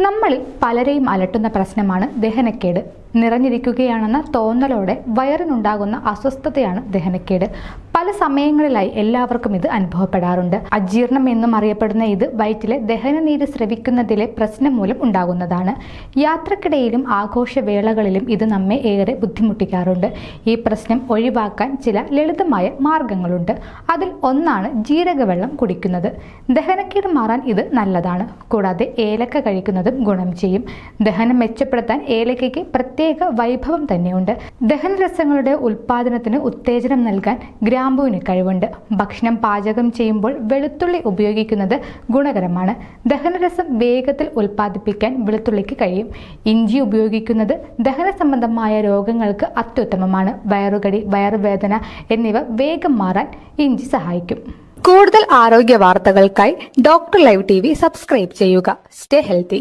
നമ്മളിൽ പലരെയും അലട്ടുന്ന പ്രശ്നമാണ് ദഹനക്കേട്. നിറഞ്ഞിരിക്കുകയാണെന്ന തോന്നലോടെ വയറിനുണ്ടാകുന്ന അസ്വസ്ഥതയാണ് ദഹനക്കേട്. പല സമയങ്ങളിലായി എല്ലാവർക്കും ഇത് അനുഭവപ്പെടാറുണ്ട്. അജീർണം എന്നും അറിയപ്പെടുന്ന ഇത് വയറ്റിലെ ദഹനനീര് സ്രവിക്കുന്നതിലെ പ്രശ്നം മൂലം ഉണ്ടാകുന്നതാണ്. യാത്രക്കിടയിലും ആഘോഷവേളകളിലും ഇത് നമ്മെ ഏറെ ബുദ്ധിമുട്ടിക്കാറുണ്ട്. ഈ പ്രശ്നം ഒഴിവാക്കാൻ ചില ലളിതമായ മാർഗങ്ങളുണ്ട്. അതിൽ ഒന്നാണ് ജീരകവെള്ളം കുടിക്കുന്നത്. ദഹനക്കേട് മാറാൻ ഇത് നല്ലതാണ്. കൂടാതെ ഏലക്ക കഴിക്കുന്നതും ഗുണം ചെയ്യും. ദഹനം മെച്ചപ്പെടുത്താൻ ഏലക്കയ്ക്ക് പ്രത്യേക വൈഭവം തന്നെയുണ്ട്. ദഹനരസങ്ങളുടെ ഉൽപാദനത്തിന് ഉത്തേജനം നൽകാൻ ഗ്രാമ്പുവിന് കഴിവുണ്ട്. ഭക്ഷണം പാചകം ചെയ്യുമ്പോൾ വെളുത്തുള്ളി ഉപയോഗിക്കുന്നത് ഗുണകരമാണ്. ദഹനരസം വേഗത്തിൽ ഉൽപ്പാദിപ്പിക്കാൻ വെളുത്തുള്ളിക്ക് കഴിയും. ഇഞ്ചി ഉപയോഗിക്കുന്നത് ദഹന സംബന്ധമായ രോഗങ്ങൾക്ക് അത്യുത്തമമാണ്. വയറുകടി വയറുവേദന എന്നിവ വേഗം മാറാൻ ഇഞ്ചി സഹായിക്കും. കൂടുതൽ ആരോഗ്യ വാർത്തകൾക്കായി ഡോക്ടർ ലൈവ് ടി സബ്സ്ക്രൈബ് ചെയ്യുക. Stay healthy.